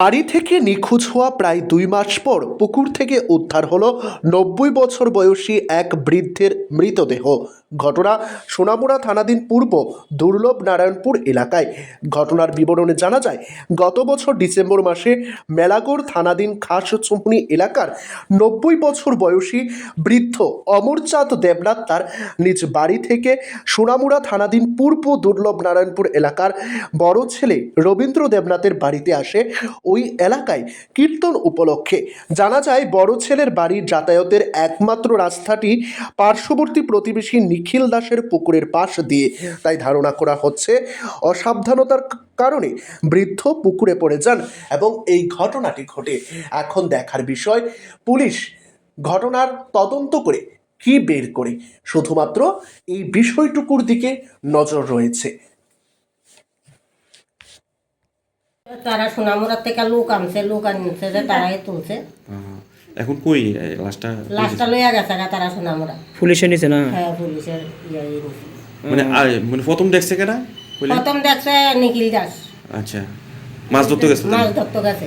বাড়ি থেকে নিখোঁজ হওয়া প্রায় দুই মাস পর পুকুর থেকে উদ্ধার হলো নব্বই বছর বয়সী এক বৃদ্ধের মৃতদেহ। ঘটনা সোনামুড়া থানাধীন পূর্ব দুর্লভ নারায়ণপুর এলাকায়। ঘটনার বিবরণে জানা যায়, গত বছর ডিসেম্বর মাসে মেলাগড় থানাধীন খাসচুমনি এলাকার নব্বই বছর বয়সী বৃদ্ধ অমরচাঁদ দেবনাথ তার নিজ বাড়ি থেকে সোনামুড়া থানাধীন পূর্ব দুর্লভ নারায়ণপুর এলাকার বড় ছেলে রবীন্দ্র দেবনাথের বাড়িতে আসে ওই এলাকায় কীর্তন উপলক্ষে। জানা যায়, বড় ছেলের বাড়ির যাতায়াতের একমাত্র রাস্তাটি পার্শ্ববর্তী প্রতিবেশী নিখিল দাসের পুকুরের পাশ দিয়ে। তাই ধারণা করা হচ্ছে, অসাবধানতার কারণে বৃদ্ধ পুকুরে পড়ে যান এবং এই ঘটনাটি ঘটে। এখন দেখার বিষয়, পুলিশ ঘটনার তদন্ত করে কি বের করে? শুধুমাত্র এই বিষয়টুকুর দিকে নজর রয়েছে। তারা সোনামুড়ার থেকে লোক আনছে লোক আনছে যে তারাই তুলছে। এখন কই লাশটা লাশটা লইয়া গেছে না তারা সোনামুরা পুলিশে নিছে না? হ্যাঁ পুলিশের ইয়ে মানে মানে প্রথম দেখছে কেনা? প্রথম দেখছে নিখিল দাস। আচ্ছা মাছ ধরতে গেছে মাছ ধরতে গেছে।